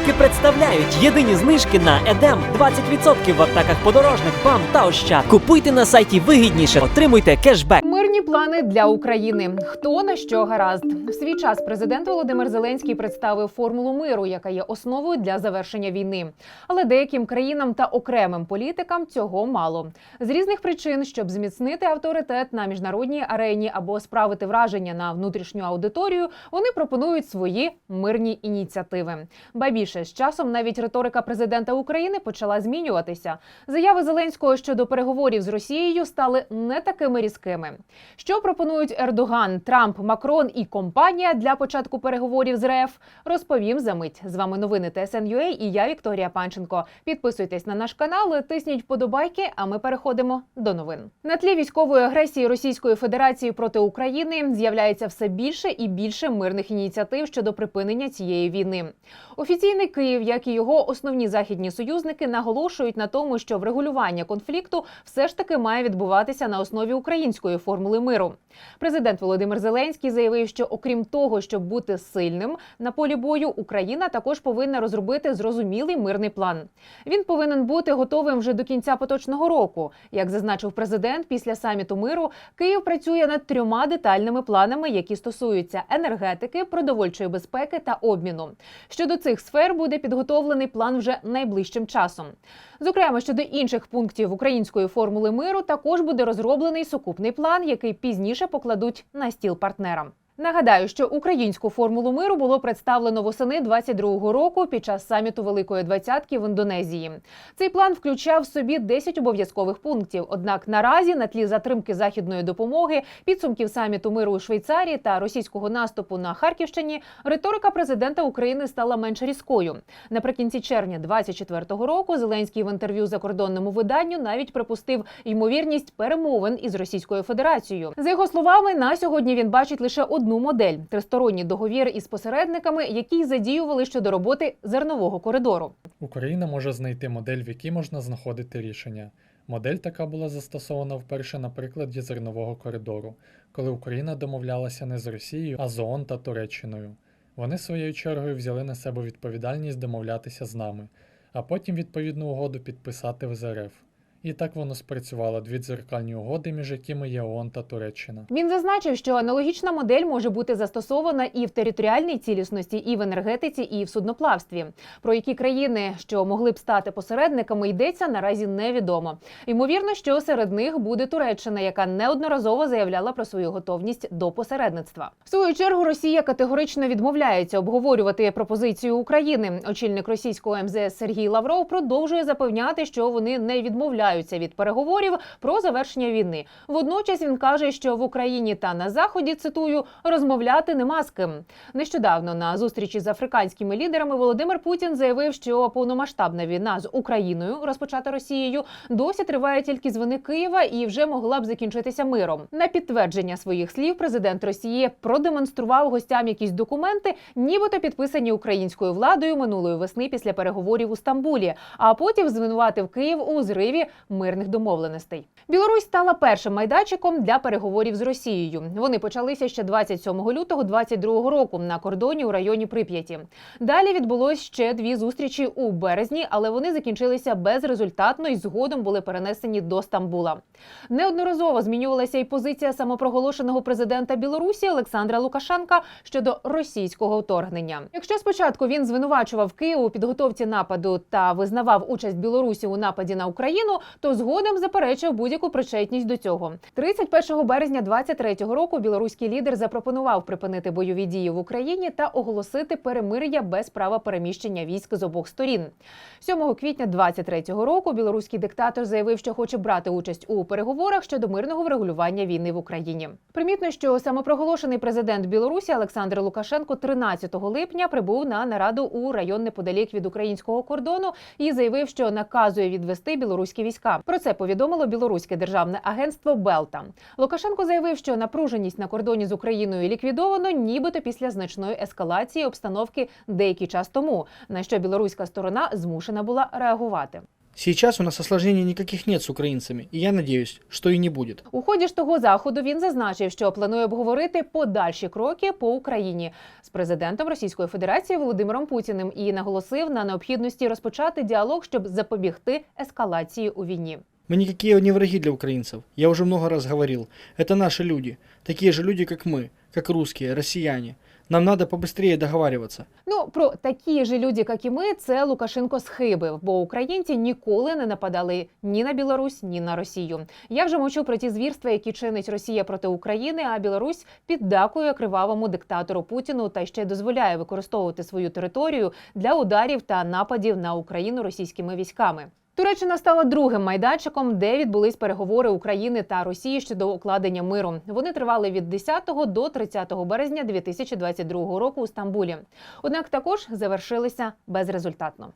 знижки представляють єдині знижки на Едем 20% в аптеках подорожних БАМ та Ощад. Купуйте на сайті вигідніше, отримуйте кешбек. Мирні плани для України. Хто на що гаразд в свій час президент Володимир Зеленський представив формулу миру, яка є основою для завершення війни. Але деяким країнам та окремим політикам цього мало з різних причин, щоб зміцнити авторитет на міжнародній арені або справити враження на внутрішню аудиторію. Вони пропонують свої мирні ініціативи. Ба більше з часом навіть риторика президента України почала змінюватися. Заяви Зеленського щодо переговорів з Росією стали не такими різкими. Що пропонують Ердоган, Трамп, Макрон і компанія для початку переговорів з РФ, розповім за мить. З вами новини ТСНЮА і я Вікторія Панченко. Підписуйтесь на наш канал, тисніть вподобайки. А ми переходимо до новин. На тлі військової агресії Російської Федерації проти України з'являється все більше і більше мирних ініціатив щодо припинення цієї війни. Офіційний Київ, як і його основні західні союзники, наголошують на тому, що врегулювання конфлікту все ж таки має відбуватися на основі української формули миру. Президент Володимир Зеленський заявив, що окрім того, щоб бути сильним на полі бою, Україна також повинна розробити зрозумілий мирний план. Він повинен бути готовим вже до кінця поточного року. Як зазначив президент, після саміту миру Київ працює над трьома детальними планами, які стосуються енергетики, продовольчої безпеки та обміну. Щодо цих сфер буде підготовлений план вже найближчим часом. Зокрема, щодо інших пунктів української формули миру, також буде розроблений сукупний план, який пізніше покладуть на стіл партнерам. Нагадаю, що українську формулу миру було представлено восени 22-го року під час саміту Великої Двадцятки в Індонезії. Цей план включав в собі 10 обов'язкових пунктів. Однак наразі на тлі затримки західної допомоги, підсумків саміту миру у Швейцарії та російського наступу на Харківщині, риторика президента України стала менш різкою. Наприкінці червня 24-го року Зеленський в інтерв'ю закордонному виданню навіть припустив ймовірність перемовин із Російською Федерацією. За його словами, на сьогодні він бачить лише одну модель тристоронній договір із посередниками, які й задіювали щодо роботи зернового коридору. Україна може знайти модель, в якій можна знаходити рішення. Модель така була застосована вперше на прикладі зернового коридору, коли Україна домовлялася не з Росією, а з ООН та Туреччиною. Вони своєю чергою взяли на себе відповідальність домовлятися з нами, а потім відповідну угоду підписати з РФ. І так воно спрацювало дві дзеркальні угоди, між якими є ООН та Туреччина. Він зазначив, що аналогічна модель може бути застосована і в територіальній цілісності, і в енергетиці, і в судноплавстві. Про які країни, що могли б стати посередниками, йдеться наразі невідомо. Ймовірно, що серед них буде Туреччина, яка неодноразово заявляла про свою готовність до посередництва. В свою чергу Росія категорично відмовляється обговорювати пропозицію України. Очільник російського МЗС Сергій Лавров продовжує запевняти, що вони не відмовляються від переговорів про завершення війни. Водночас він каже, що в Україні та на заході цитую розмовляти нема з ким. Нещодавно на зустрічі з африканськими лідерами Володимир Путін заявив, що повномасштабна війна з Україною, розпочата Росією, досі триває тільки з вини Києва і вже могла б закінчитися миром. На підтвердження своїх слів президент Росії продемонстрував гостям якісь документи, нібито підписані українською владою минулої весни після переговорів у Стамбулі, а потім звинуватив Київ у зриві мирних домовленостей. Білорусь стала першим майданчиком для переговорів з Росією. Вони почалися ще 27 лютого 2022 року на кордоні у районі Прип'яті. Далі відбулось ще дві зустрічі у березні, але вони закінчилися безрезультатно і згодом були перенесені до Стамбула. Неодноразово змінювалася і позиція самопроголошеного президента Білорусі Олександра Лукашенка щодо російського вторгнення. Якщо спочатку він звинувачував Київ у підготовці нападу та визнавав участь Білорусі у нападі на Україну, то згодом заперечив будь-яку причетність до цього. 31 березня 23-го року білоруський лідер запропонував припинити бойові дії в Україні та оголосити перемир'я без права переміщення військ з обох сторін. 7 квітня 23-го року білоруський диктатор заявив, що хоче брати участь у переговорах щодо мирного врегулювання війни в Україні. Примітно, що самопроголошений президент Білорусі Олександр Лукашенко 13 липня прибув на нараду у район неподалік від українського кордону і заявив, що наказує відвести білоруські війська. Про це повідомило білоруське державне агентство Белта. Лукашенко заявив, що напруженість на кордоні з Україною ліквідовано, нібито після значної ескалації обстановки деякий час тому, на що білоруська сторона змушена була реагувати. Сейчас у нас осложнений никаких нет с украинцами, и я надеюсь, что и не будет. У ході ж того заходу він зазначив, що планує обговорити подальші кроки по Україні з президентом Російської Федерації Володимиром Путіним і наголосив на необхідності розпочати діалог, щоб запобігти ескалації у війні. Мы никакие не враги для украинцев. Я уже много раз говорил. Это наши люди. Такие же люди, как мы. Как русские, россияне. Нам надо побыстрее договариваться. Ну про такі ж люди, як і ми, це Лукашенко схибив, бо українці ніколи не нападали ні на Білорусь, ні на Росію. Я вже мовчу про ті звірства, які чинить Росія проти України, а Білорусь піддакує кривавому диктатору Путіну та ще дозволяє використовувати свою територію для ударів та нападів на Україну російськими військами. Туреччина стала другим майданчиком, де відбулись переговори України та Росії щодо укладення миру. Вони тривали від 10 до 30 березня 2022 року у Стамбулі. Однак також завершилися безрезультатно.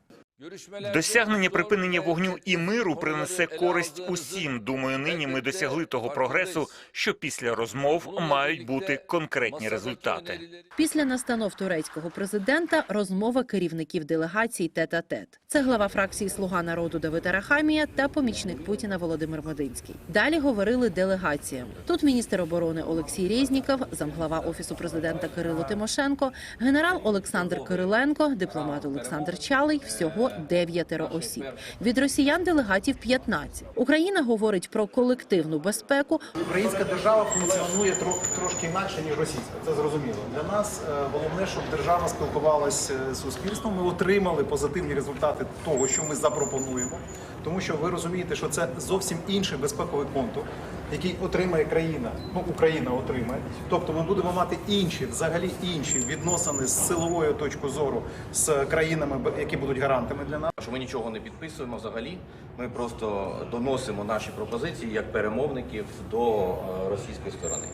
Досягнення припинення вогню і миру принесе користь усім. Думаю, нині ми досягли того прогресу, що після розмов мають бути конкретні результати. Після настанов турецького президента розмова керівників делегацій тет-а-тет. Це глава фракції Слуга народу Давид Арахамія та помічник Путіна Володимир Мединський. Далі говорили делегаціям. Тут міністр оборони Олексій Резніков, замглава офісу президента Кирило Тимошенко, генерал Олександр Кириленко, дипломат Олександр Чалий. Всього дев'ятеро осіб. Від росіян делегатів 15. Україна говорить про колективну безпеку, Українська держава функціонує трошки інакше, ніж російська. Це зрозуміло. Для нас е, головне, щоб держава спілкувалася з суспільством. Ми отримали позитивні результати того, що ми запропонуємо. Тому що ви розумієте, що це зовсім інший безпековий контур, який отримає країна. Ну, Україна отримає. Тобто ми будемо мати інші, взагалі інші відносини з силової точки зору з країнами, які будуть гарантами для нас. що ми нічого не підписуємо взагалі. Ми просто доносимо наші пропозиції як перемовників до е, російської сторони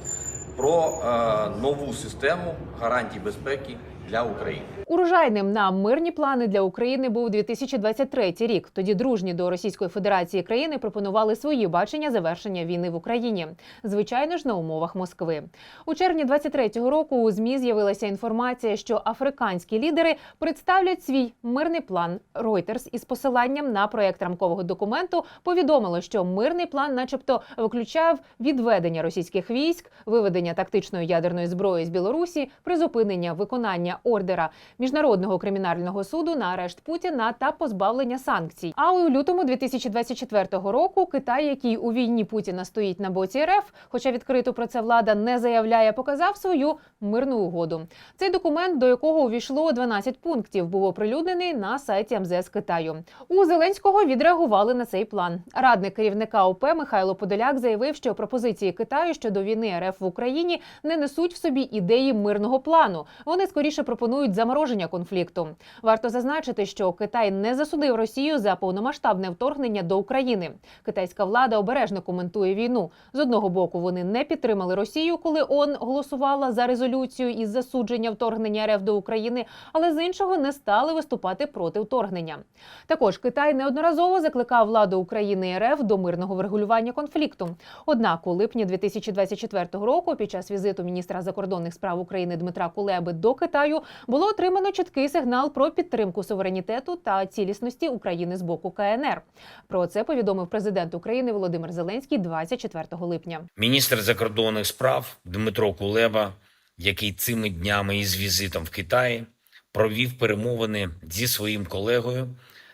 про е, нову систему гарантій безпеки для України. Урожайним на мирні плани для України був 2023 рік. Тоді дружні до Російської Федерації країни пропонували свої бачення завершення війни в Україні. Звичайно ж, на умовах Москви. У червні 23-го року у змі з'явилася інформація, що африканські лідери представлять свій мирний план. Reuters із посиланням на проект рамкового документу повідомило, що мирний план, начебто, виключав відведення російських військ, виведення тактичної ядерної зброї з Білорусі, призупинення виконання ордера міжнародного кримінального суду на арешт Путіна та позбавлення санкцій. А у лютому 2024 року Китай, який у війні Путіна стоїть на боці РФ, хоча відкрито про це влада не заявляє, показав свою мирну угоду. Цей документ, до якого увійшло 12 пунктів, був оприлюднений на сайті МЗС Китаю. У Зеленського відреагували на цей план. Радник керівника ОП Михайло Подоляк заявив, що пропозиції Китаю щодо війни РФ в Україні не несуть в собі ідеї мирного плану. Вони скоріше пропонують замороження конфлікту. Варто зазначити, що Китай не засудив Росію за повномасштабне вторгнення до України. Китайська влада обережно коментує війну. З одного боку, вони не підтримали Росію, коли ООН голосувала за резолюцію із засудження вторгнення РФ до України, але з іншого не стали виступати проти вторгнення. Також Китай неодноразово закликав владу України і РФ до мирного врегулювання конфлікту. Однак у липні 2024 року, під час візиту міністра закордонних справ України Дмитра Кулеби до Китаю, було отримано чіткий сигнал про підтримку суверенітету та цілісності України з боку КНР. Про це повідомив президент України Володимир Зеленський 24 липня. Міністр закордонних справ Дмитро Кулеба, який цими днями із візитом в Китаї провів перемовини зі своїм колегою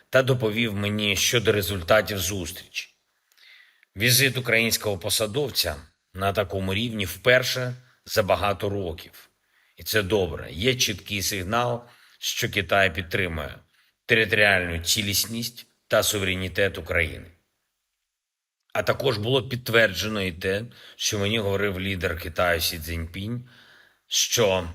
та доповів мені щодо результатів зустрічі. Візит українського посадовця на такому рівні вперше за багато років. І це добре. Є чіткий сигнал, що Китай підтримує територіальну цілісність та суверенітет України. А також було підтверджено і те, що мені говорив лідер Китаю Сі Цзіньпінь, що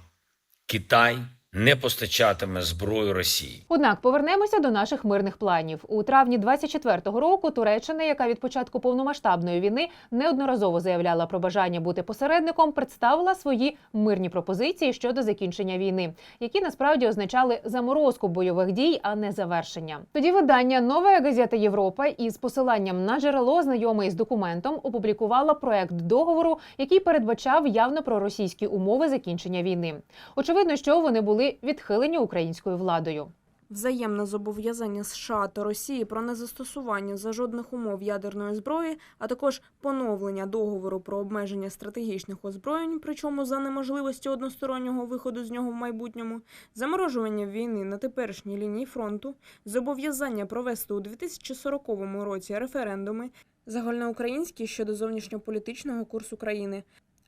Китай не постачатиме зброю Росії. Однак повернемося до наших мирних планів. У травні 24-го року Туреччина, яка від початку повномасштабної війни неодноразово заявляла про бажання бути посередником, представила свої мирні пропозиції щодо закінчення війни, які насправді означали заморозку бойових дій, а не завершення. Тоді видання Нова газета Європа із посиланням на джерело знайоме із документом опублікувала проект договору, який передбачав явно проросійські умови закінчення війни. Очевидно, що вони були відхилені українською владою. взаємне зобов'язання США та Росії про незастосування за жодних умов ядерної зброї, а також поновлення договору про обмеження стратегічних озброєнь, причому за неможливості одностороннього виходу з нього в майбутньому, заморожування війни на теперішній лінії фронту, зобов'язання провести у 2040 році референдуми, загальноукраїнські щодо зовнішньополітичного курсу країни,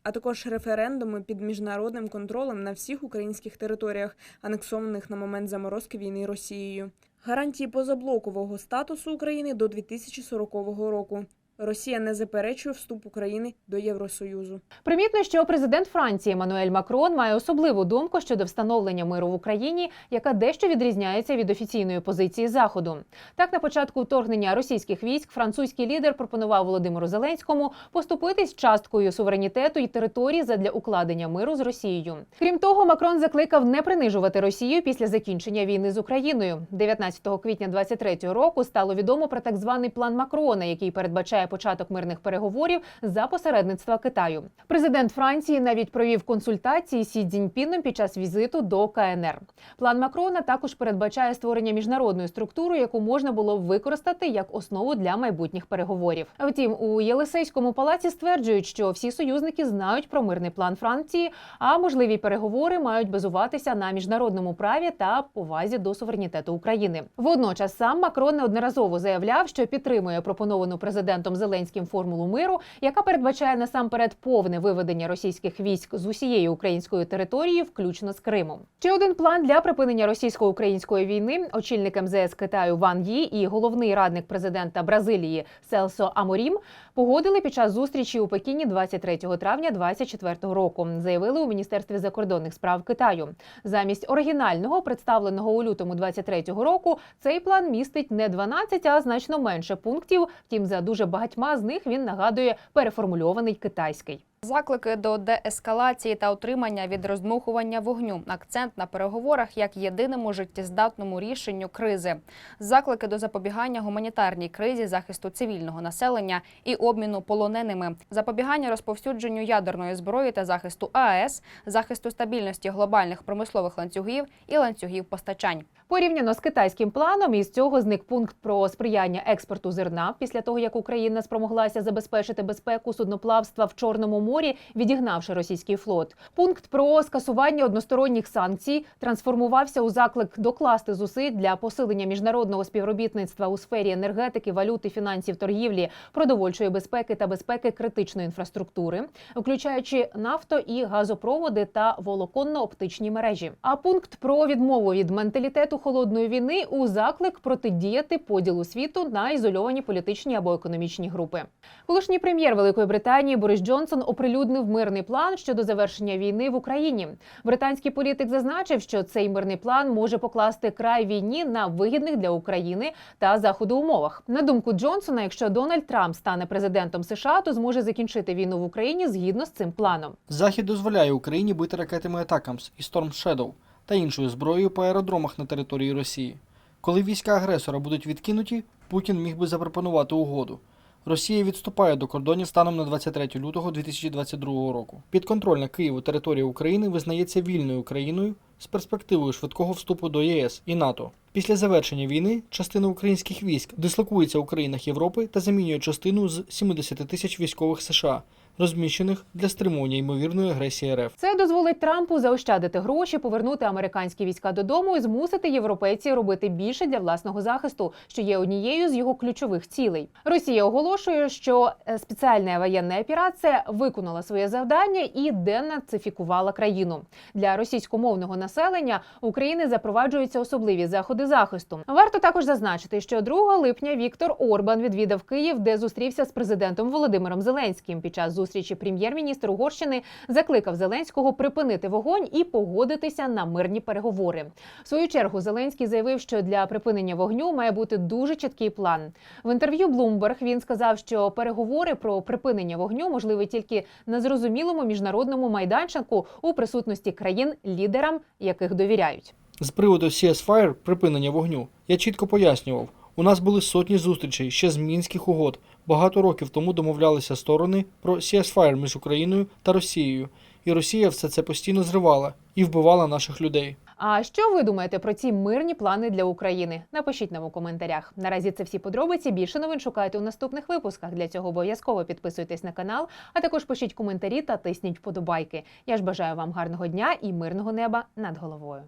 а також референдуми під міжнародним контролем на всіх українських територіях, анексованих на момент заморозки війни Росією, гарантії позаблокового статусу України до 2040 року. Росія не заперечує вступ України до Євросоюзу. Примітно, що президент Франції Еммануель Макрон має особливу думку щодо встановлення миру в Україні, яка дещо відрізняється від офіційної позиції Заходу. Так, на початку вторгнення російських військ французький лідер пропонував Володимиру Зеленському поступитись часткою суверенітету і території задля укладення миру з Росією. Крім того, Макрон закликав не принижувати Росію після закінчення війни з Україною. 19 квітня 23-го року стало відомо про так званий план Макрона, який передбачає початок мирних переговорів за посередництва Китаю. Президент Франції навіть провів консультації Сі Цзіньпіном під час візиту до КНР. План Макрона також передбачає створення міжнародної структури, яку можна було б використати як основу для майбутніх переговорів. Втім, у Єлисейському палаці стверджують, що всі союзники знають про мирний план Франції, а можливі переговори мають базуватися на міжнародному праві та повазі до суверенітету України. Водночас сам Макрон неодноразово заявляв, що підтримує пропоновану президентом Зеленським формулу миру, яка передбачає насамперед повне виведення російських військ з усієї української території, включно з Кримом. Ще один план для припинення російсько-української війни очільник МЗС Китаю Ван Ї і головний радник президента Бразилії Селсо Аморім погодили під час зустрічі у Пекіні 23 травня 2024 року. Заявили у міністерстві закордонних справ Китаю. Замість оригінального, представленого у лютому 23-го року, цей план містить не 12, а значно менше пунктів. Втім, за дуже багатьма з них він нагадує переформульований китайський. Заклики до деескалації та утримання від роздмухування вогню. Акцент на переговорах як єдиному життєздатному рішенню кризи. Заклики до запобігання гуманітарній кризі, захисту цивільного населення і обміну полоненими, запобігання розповсюдженню ядерної зброї та захисту АЕС, захисту стабільності глобальних промислових ланцюгів і ланцюгів постачань. Порівняно з китайським планом, із цього зник пункт про сприяння експорту зерна після того, як Україна спромоглася забезпечити безпеку судноплавства в Чорному морі, відігнавши російський флот. Пункт про скасування односторонніх санкцій трансформувався у заклик докласти зусиль для посилення міжнародного співробітництва у сфері енергетики, валюти, фінансів, торгівлі, продовольчої безпеки та безпеки критичної інфраструктури, включаючи нафто і газопроводи та волоконно-оптичні мережі. А пункт про відмову від менталітету холодної війни у заклик протидіяти поділу світу на ізольовані політичні або економічні групи. Колишній прем'єр Великої Британії Борис Джонсон оприлюднив мирний план щодо завершення війни в Україні. Британський політик зазначив, що цей мирний план може покласти край війні на вигідних для України та заходу умовах. На думку Джонсона, якщо Дональд Трамп стане президентом США, то зможе закінчити війну в Україні згідно з цим планом. Захід дозволяє Україні бити ракетами Атакамс і Storm Shadow та іншою зброєю по аеродромах на території Росії. Коли війська агресора будуть відкинуті, Путін міг би запропонувати угоду. Росія відступає до кордонів станом на 23 лютого 2022 року. Підконтрольна Києву територія України визнається вільною країною з перспективою швидкого вступу до ЄС і НАТО. Після завершення війни частина українських військ дислокується у країнах Європи та замінює частину з 70 тисяч військових США, розміщених для стримування ймовірної агресії РФ. Це дозволить Трампу заощадити гроші, повернути американські війська додому і змусити європейців робити більше для власного захисту, що є однією з його ключових цілей. Росія оголошує, що е, спеціальна воєнна операція виконала своє завдання і денацифікувала країну. Для російськомовного населення України запроваджуються особливі заходи захисту. Варто також зазначити, що 2 липня Віктор Орбан відвідав Київ, де зустрівся з президентом Володимиром Зеленським. Під час зустрічі прем'єр-міністр Угорщини закликав Зеленського припинити вогонь і погодитися на мирні переговори. В свою чергу Зеленський заявив, що для припинення вогню має бути дуже чіткий план. В інтерв'ю Bloomberg він сказав, що переговори про припинення вогню можливі тільки на зрозумілому міжнародному майданчику у присутності країн, лідерам яких довіряють. З приводу CS-Fire припинення вогню я чітко пояснював. У нас були сотні зустрічей ще з мінських угод. Багато років тому домовлялися сторони про CS-Fire між Україною та Росією, і Росія все це постійно зривала і вбивала наших людей. А що ви думаєте про ці мирні плани для України? Напишіть нам у коментарях. Наразі це всі подробиці. Більше новин шукайте у наступних випусках. Для цього обов'язково підписуйтесь на канал, а також пишіть коментарі та тисніть вподобайки. Я ж бажаю вам гарного дня і мирного неба над головою.